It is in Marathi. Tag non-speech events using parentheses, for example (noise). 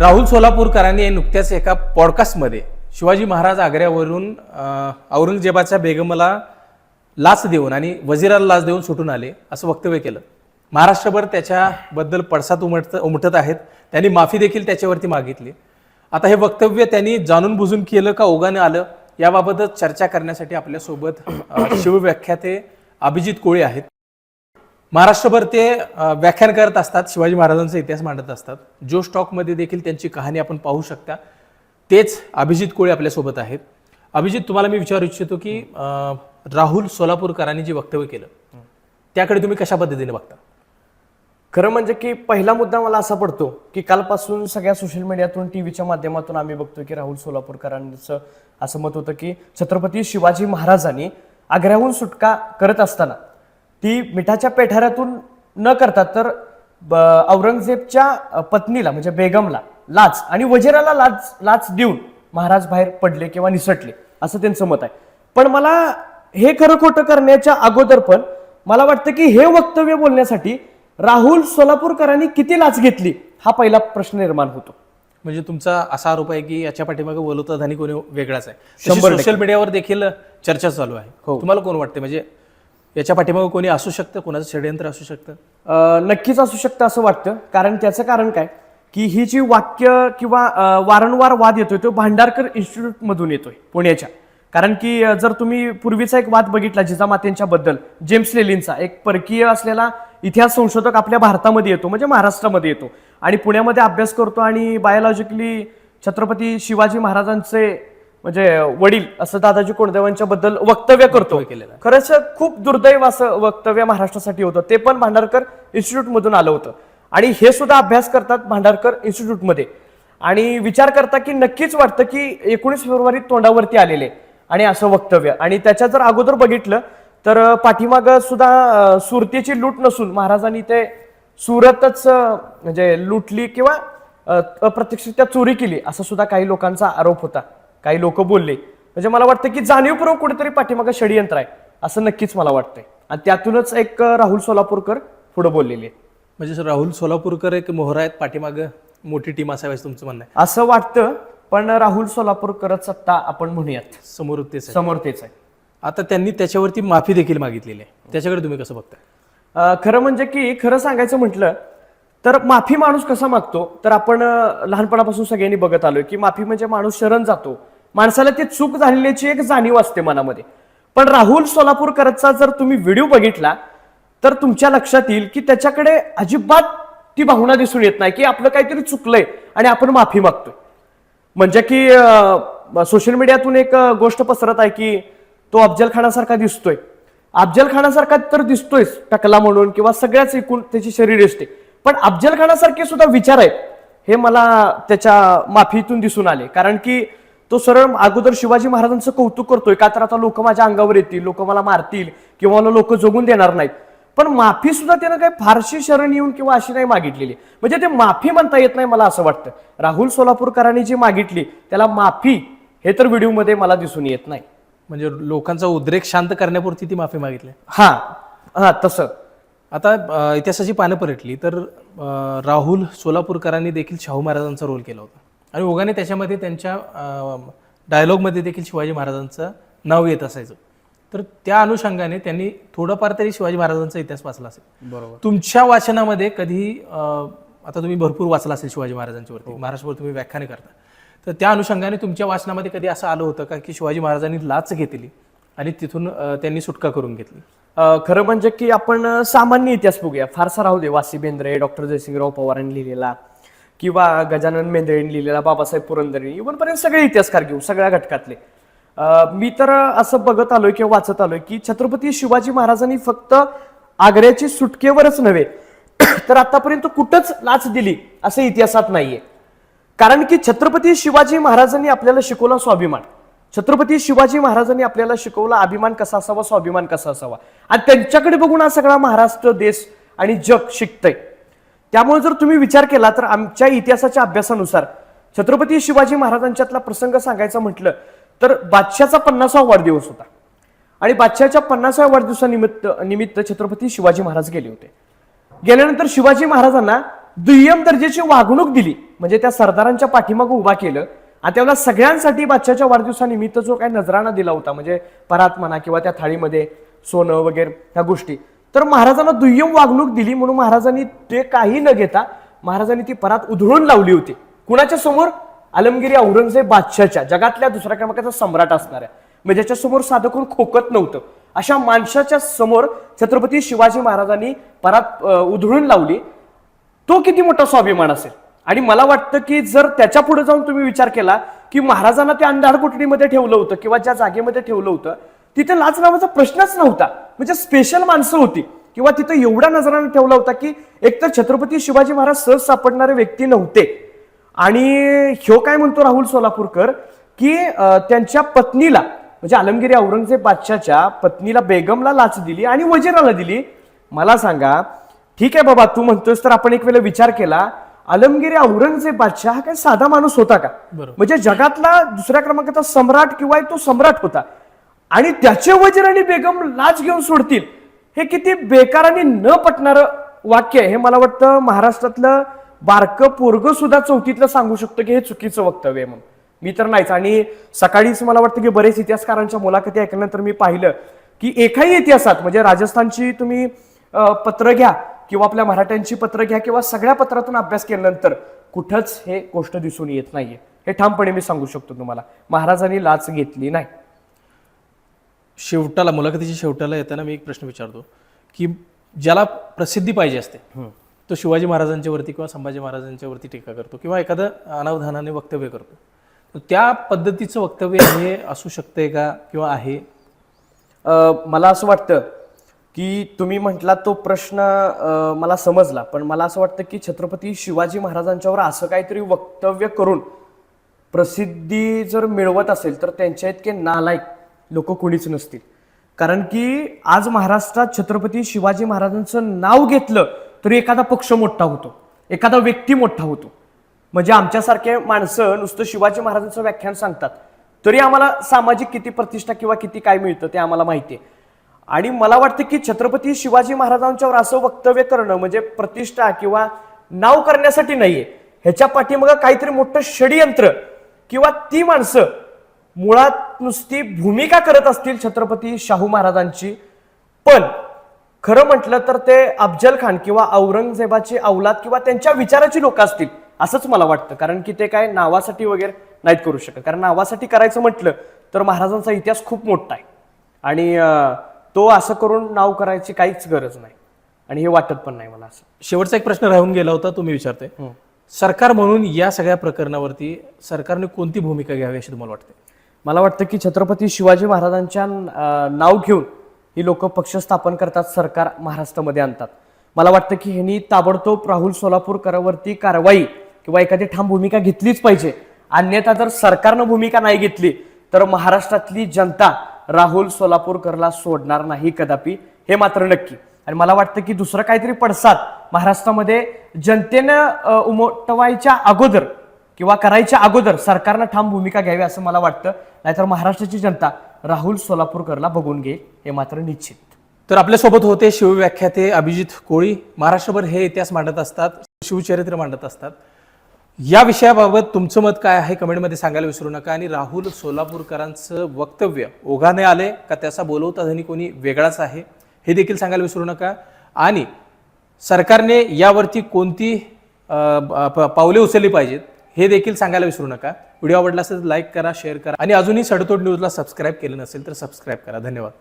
राहुल सोलापूरकरांनी नुकत्याच एका पॉडकास्टमध्ये शिवाजी महाराज आग्र्यावरून औरंगजेबाच्या बेगमला लाच देऊन आणि वजिराला लाच देऊन सुटून आले असं वक्तव्य केलं. महाराष्ट्रभर त्याच्याबद्दल पडसाद उमटत उमटत आहेत. त्यांनी माफी देखील त्याच्यावरती मागितली. आता हे वक्तव्य त्यांनी जाणून बुजून केलं का ओघाने आलं याबाबतच चर्चा करण्यासाठी आपल्यासोबत शिवव्याख्याते अभिजित कोळे आहेत. महाराष्ट्रभर ते व्याख्यान करत असतात शिवाजी महाराजांचा इतिहास मांडत असतात. जो स्टॉकमध्ये देखील त्यांची कहाणी आपण पाहू शकता तेच अभिजित कोळे आपल्यासोबत आहेत. अभिजित तुम्हाला मी विचारू इच्छितो की राहुल सोलापूरकरांनी जे वक्तव्य केलं त्याकडे तुम्ही कशा पद्धतीने बघता? खरं म्हणजे की पहिला मुद्दा मला असा पडतो की कालपासून सगळ्या सोशल मीडियातून टी व्हीच्या माध्यमातून आम्ही बघतो की राहुल सोलापूरकरांचं असं मत होतं की छत्रपती शिवाजी महाराजांनी आग्र्याहून सुटका करत असताना ती मिठाच्या पेठाऱ्यातून न करता तर औरंगजेबच्या पत्नीला म्हणजे बेगमला लाच आणि वजिराला लाच लाच देऊन महाराज बाहेर पडले किंवा निसटले असं त्यांचं मत आहे. पण मला हे खरं खोटं करण्याच्या अगोदर पण मला वाटतं की हे वक्तव्य बोलण्यासाठी राहुल सोलापूरकरांनी किती लाच घेतली हा पहिला प्रश्न निर्माण होतो. म्हणजे तुमचा असा आरोप आहे की याच्या पाठीमागे बोलवता धनी कोणी वेगळाच आहे. सोशल मीडियावर देखील चर्चा चालू आहे. हो. तुम्हाला कोण वाटते म्हणजे याच्या पाठीमागे कोणी असू शकतं? कोणाचं षडयंत्र असू शकतं? नक्कीच असू शकतं असं वाटतं. कारण त्याचं कारण काय? की ही जी वाक्य किंवा वारंवार वाद येतोय तो भांडारकर इन्स्टिट्यूटमधून येतोय पुण्याच्या. कारण की जर तुम्ही पूर्वीचा एक वाद बघितला जिजामातेंच्या बद्दल जेम्स लेलिनचा एक परकीय असलेला इतिहास संशोधक आपल्या भारतामध्ये येतो म्हणजे महाराष्ट्रामध्ये येतो. आणि पुण्यामध्ये अभ्यास करतो आणि बायोलॉजिकली छत्रपती शिवाजी महाराजांचे म्हणजे वडील असं दादाजी कोंडदेवांच्या बद्दल वक्तव्य करतो. केलेलं. खरंच खूप दुर्दैव असं वक्तव्य महाराष्ट्रासाठी होतं. ते पण भांडारकर इन्स्टिट्यूट मधून आलं होतं. आणि हे सुद्धा अभ्यास करतात भांडारकर इन्स्टिट्यूटमध्ये. आणि विचार करता की नक्कीच वाटतं की एकोणीस फेब्रुवारी तोंडावरती आलेले आणि असं वक्तव्य. आणि त्याच्या जर अगोदर बघितलं तर पाठीमाग सुद्धा सुरतेची लूट नसून महाराजांनी ते सुरतच म्हणजे लुटली किंवा अप्रत्यक्षरित्या चोरी केली असं सुद्धा काही लोकांचा आरोप होता. काही लोक बोलले. म्हणजे मला वाटतं की जाणीवपूर्वक कुठेतरी पाठीमागं षडयंत्र आहे असं नक्कीच मला वाटतंय. आणि त्यातूनच एक राहुल सोलापूरकर पुढे बोललेले. म्हणजे सर राहुल सोलापूरकर एक मोहरा आहेत पाठीमागं मोठी टीम असावी असं तुमचं म्हणणं आहे. असं वाटतं पण राहुल सोलापूरकरच सत्ता आपण म्हणूयात. समोर तेच आहे. समोर तेच आहे. आता त्यांनी त्याच्यावरती माफी देखील मागितलेली आहे. त्याच्याकडे तुम्ही कसं बघताय? खरं म्हणजे की खरं सांगायचं म्हटलं तर माफी माणूस कसा मागतो? तर आपण लहानपणापासून सगळ्यांनी बघत आलोय की माफी म्हणजे माणूस शरण जातो. माणसाला ती चूक झालेल्याची एक जाणीव असते मनामध्ये. पण राहुल सोलापूरकरचा जर तुम्ही व्हिडिओ बघितला तर तुमच्या लक्षात येईल की त्याच्याकडे अजिबात ती भावना दिसून येत नाही की आपलं काहीतरी चुकलंय आणि आपण माफी मागतोय. म्हणजे की सोशल मीडियातून एक गोष्ट पसरत आहे की तो अफजल खानासारखा दिसतोय. अफजल खानासारखा तर दिसतोयच टकला म्हणून किंवा सगळ्याच एकूण त्याची शरीर असते. पण अफजल खानासारखे सुद्धा विचार आहेत हे मला त्याच्या माफीतून दिसून आले. कारण की तो सरळ अगोदर शिवाजी महाराजांचं कौतुक करतोय. का तर आता लोक माझ्या अंगावर येतील लोक मला मारतील किंवा मला लोक जगून देणार नाहीत. पण माफी सुद्धा त्यानं काही फारशी शरण येऊन किंवा अशी नाही मागितलेली. म्हणजे ते माफी म्हणता येत नाही मला असं वाटतं. राहुल सोलापूरकरांनी जी मागितली त्याला माफी हे तर व्हिडिओमध्ये मला दिसून येत नाही. म्हणजे लोकांचा उद्रेक शांत करण्यापुरती ती माफी मागितली. हा हा तसं. आता इतिहासाची पानं पलटली तर राहुल सोलापूरकरांनी देखील शाहू महाराजांचा रोल केला होता. आणि ओघाने त्याच्यामध्ये त्यांच्या डायलॉगमध्ये देखील शिवाजी महाराजांचं नाव येत असायचं. तर त्या अनुषंगाने त्यांनी थोडंफार तरी शिवाजी महाराजांचा इतिहास वाचला असेल. बरोबर. तुमच्या वाचनामध्ये कधी आता तुम्ही भरपूर वाचला असेल शिवाजी महाराजांच्यावरती. महाराष्ट्रभर तुम्ही व्याख्याने करता. तर त्या अनुषंगाने तुमच्या वाचनामध्ये कधी असं आलं होतं का की शिवाजी महाराजांनी लाच घेतली आणि तिथून त्यांनी सुटका करून घेतली? खरं म्हणजे की आपण सामान्य इतिहास बघूया. फारसा राहू दे वासी बेंद्रे डॉक्टर जयसिंगराव पवारांनी लिहिलेला. किंवा गजानन मेंद्रेंनी लिहिलेला बाबासाहेब पुरंदरे इव्हनपर्यंत सगळे इतिहासकार घेऊ सगळ्या घटकातले. अं, मी तर असं बघत आलोय किंवा वाचत आलोय की छत्रपती शिवाजी महाराजांनी फक्त आग्र्याची सुटकेवरच नव्हे (clears throat) तर आतापर्यंत कुठंच लाच दिली असं इतिहासात नाहीये. कारण की छत्रपती शिवाजी महाराजांनी आपल्याला शिकवला स्वाभिमान. छत्रपती शिवाजी महाराजांनी आपल्याला शिकवला अभिमान कसा असावा स्वाभिमान कसा असावा. आणि त्यांच्याकडे बघून हा सगळा महाराष्ट्र देश आणि जग शिकतय. त्यामुळे जर तुम्ही विचार केला तर आमच्या इतिहासाच्या अभ्यासानुसार छत्रपती शिवाजी महाराजांच्यातला प्रसंग सांगायचा म्हटलं तर बादशाचा पन्नासावा वाढदिवस होता. आणि बादशाच्या पन्नासाव्या वाढदिवसानिमित्त निमित्त छत्रपती शिवाजी महाराज गेले होते. गेल्यानंतर शिवाजी महाराजांना दुय्यम दर्जाची वागणूक दिली. म्हणजे त्या सरदारांच्या पाठीमागं उभा केलं. आणि त्याला सगळ्यांसाठी बादशाच्या वाढदिवसानिमित्त जो काही नजराणा दिला होता म्हणजे परात म्हणा किंवा त्या थाळीमध्ये सोनं वगैरे ह्या गोष्टी. तर महाराजांना दुय्यम वागणूक दिली म्हणून महाराजांनी ते काही न घेता महाराजांनी ती परात उधळून लावली होती. कुणाच्या समोर? आलमगिरी औरंगजेब बादशाच्या जगातल्या दुसऱ्या क्रमांकाचा सम्राट असणार आहे. म्हणजे ज्याच्यासमोर साधं कोण खोकत नव्हतं. अशा माणसाच्या समोर छत्रपती शिवाजी महाराजांनी परात उधळून लावली. तो किती मोठा स्वाभिमान असेल? आणि मला वाटतं की जर त्याच्या पुढे जाऊन तुम्ही विचार केला की महाराजांना त्या अंधार कोठडीमध्ये ठेवलं होतं किंवा ज्या जागेमध्ये ठेवलं होतं तिथे लाच नावाचा प्रश्नच नव्हता. म्हणजे स्पेशल माणसं होती. किंवा तिथं एवढा नजराने ठेवला होता की एकतर छत्रपती शिवाजी महाराज सहज सापडणारे व्यक्ती नव्हते. आणि ह्यो काय म्हणतो राहुल सोलापूरकर? की त्यांच्या पत्नीला म्हणजे आलमगिरी औरंगजेब बादशाच्या पत्नीला बेगमला लाच दिली आणि वजीराला दिली. मला सांगा ठीक आहे बाबा तू म्हणतोस तर आपण एक वेळेला विचार केला आलमगिरी औरंगजेब बादशाह हा काय साधा माणूस होता का. म्हणजे जगातला दुसऱ्या क्रमांकाचा सम्राट किंवा तो सम्राट होता. आणि त्याचे वजीर आणि बेगम लाच घेऊन सोडतील. हे किती बेकार आणि न पटणारं वाक्य आहे. हे मला वाटतं महाराष्ट्रातलं बारकं पोरग सुद्धा चौथीतलं सांगू शकतो की हे चुकीचं वक्तव्य आहे म्हणून. मी तर नाहीच. आणि सकाळीच मला वाटतं की बरेच इतिहासकारांच्या मुलाखती ऐकल्यानंतर मी पाहिलं की एकाही इतिहासात म्हणजे राजस्थानची तुम्ही पत्र घ्या किंवा आपल्या मराठ्यांची पत्र घ्या किंवा सगळ्या पत्रातून अभ्यास केल्यानंतर कुठंच हे गोष्ट दिसून येत नाहीये. हे ठामपणे मी सांगू शकतो तुम्हाला. महाराजांनी लाच घेतली नाही. शेवटाला मुलाखतीच्या शेवटाला येताना मी एक प्रश्न विचारतो की ज्याला प्रसिद्धी पाहिजे असते तो शिवाजी महाराजांच्या वरती किंवा संभाजी महाराजांच्या वरती टीका करतो किंवा एखादं अनावधानाने वक्तव्य करतो. तर त्या पद्धतीचं वक्तव्य हे असू शकतंय का किंवा आहे? मला असं वाटतं की तुम्ही म्हटला तो प्रश्न मला समजला पण मला असं वाटतं की छत्रपती शिवाजी महाराजांच्यावर असं काहीतरी वक्तव्य करून प्रसिद्धी जर मिळवत असेल तर त्यांच्या इतके नालायक लोक कोणीच नसतील. कारण की आज महाराष्ट्रात छत्रपती शिवाजी महाराजांचं नाव घेतलं तरी एखादा पक्ष मोठा होतो. एखादा व्यक्ती मोठा होतो. म्हणजे आमच्यासारखे माणसं नुसतं शिवाजी महाराजांचं व्याख्यान सांगतात. तरी आम्हाला सामाजिक किती प्रतिष्ठा किंवा किती काय मिळतं ते आम्हाला माहिती आहे आणि मला वाटतं की छत्रपती शिवाजी महाराजांच्यावर असं वक्तव्य करणं म्हणजे प्रतिष्ठा किंवा नाव करण्यासाठी नाहीये. ह्याच्या पाठीमागं काहीतरी मोठं षडयंत्र किंवा ती माणसं मुळात नुसती भूमिका करत असतील छत्रपती शाहू महाराजांची. पण खरं म्हटलं तर ते अफजल खान किंवा औरंगजेबाची औलाद किंवा त्यांच्या विचाराची लोक असतील असंच मला वाटतं. कारण की ते काय नावासाठी वगैरे नाहीत करू शकत. कारण नावासाठी करायचं म्हटलं तर महाराजांचा इतिहास खूप मोठा आहे. आणि तो असं करून नाव करायची काहीच गरज नाही. आणि हे वाटत पण नाही मला असं. शेवटचा एक प्रश्न राहून गेला होता तुम्ही विचारते सरकार म्हणून या सगळ्या प्रकरणावरती सरकारने कोणती भूमिका घ्यावी अशी तुम्हाला वाटते? मला वाटतं की छत्रपती शिवाजी महाराजांच्या नाव घेऊन ही लोक पक्ष स्थापन करतात सरकार महाराष्ट्रामध्ये आणतात. मला वाटतं की ह्यांनी ताबडतोब राहुल सोलापूरकरावरती कारवाई किंवा एखादी ठाम भूमिका घेतलीच पाहिजे. अन्यथा जर सरकारनं भूमिका नाही घेतली तर महाराष्ट्रातली जनता राहुल सोलापूरकरला सोडणार नाही कदापि हे मात्र नक्की. आणि मला वाटतं की दुसरं काहीतरी पडसाद महाराष्ट्रामध्ये जनतेनं उमटवायच्या अगोदर किंवा करायच्या अगोदर सरकारनं ठाम भूमिका घ्यावी असं मला वाटतं. नाहीतर महाराष्ट्राची जनता राहुल सोलापूरकरला बघून घेईल हे मात्र निश्चित. तर आपल्यासोबत होते शिवव्याख्याते अभिजित कोळी. महाराष्ट्रभर हे इतिहास मांडत असतात शिवचरित्र मांडत असतात. या विषयाबाबत तुमचं मत काय आहे कमेंटमध्ये सांगायला विसरू नका आणि राहुल सोलापूरकरांचं वक्तव्य ओघाने आले का त्याचा बोलवता धनी कोणी वेगळाच आहे हे देखील सांगायला विसरू नका. आणि सरकारने यावरती कोणती प- पावले उचलली पाहिजेत? हे देखील सांगायला विसरू नका. व्हिडिओ आवडला असेल तर लाईक करा शेअर करा. आणि अजूनही सडतोड न्यूजला सबस्क्राईब केलं नसेल तर सबस्क्राईब करा. धन्यवाद.